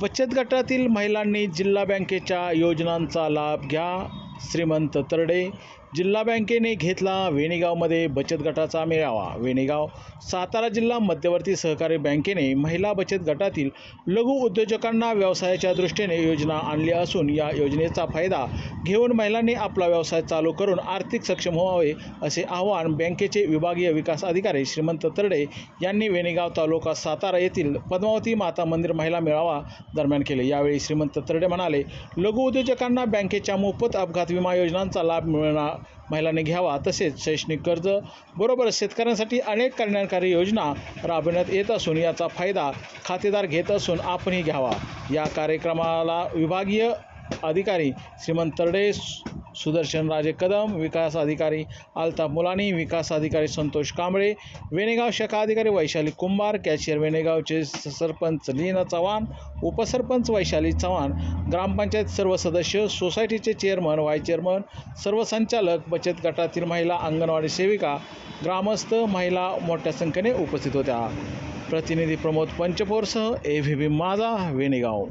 बचत गटातील महिलांनी जिल्हा बँकेच्या योजनांचा लाभ घ्या. श्रीमंत तरडे जिल्हा बँकेने घेतला वेणेगावमध्ये बचत गटाचा मेळावा. वेणेगाव सातारा जिल्हा मध्यवर्ती सहकारी बँकेने महिला बचत गटातील लघु उद्योजकांना व्यवसायाच्या दृष्टीने योजना आणली असून या योजनेचा फायदा घेऊन महिलांनी आपला व्यवसाय चालू करून आर्थिक सक्षम व्हावे असे आवाहन बँकेचे विभागीय विकास अधिकारी श्रीमंत तरडे यांनी वेणेगाव तालुका सातारा येथील पद्मावती माता मंदिर महिला मेळावा दरम्यान केले. यावेळी श्रीमंत तरडे म्हणाले लघु उद्योजकांना बँकेच्या मोफत अपघात विमा योजनांचा लाभ मिळणार महिलांनी घ्यावा तसेच शैक्षणिक कर्ज बरोबरच शेतकऱ्यांसाठी अनेक कल्याणकारी योजना राबविण्यात येत असून याचा फायदा खातेदार घेत असून आपणही घ्यावा. या कार्यक्रमाला विभागीय अधिकारी श्रीमंत तरडे सुदर्शन राजे कदम विकास अधिकारी अल्ताफ मुलानी विकास अधिकारी संतोष कांबळे वेणेगाव शाखा अधिकारी वैशाली कुंभार कॅशियर वेणेगावचे स- सरपंच लीना चव्हाण उपसरपंच वैशाली चव्हाण ग्रामपंचायत सर्व सदस्य सोसायटीचे चेअरमन व्हाईस चेअरमन सर्व संचालक बचत गटातील महिला अंगणवाडी सेविका ग्रामस्थ महिला मोठ्या संख्येने उपस्थित होत्या. प्रतिनिधी प्रमोद पंचपोरसह ए व्ही बी माझा वेणेगाव.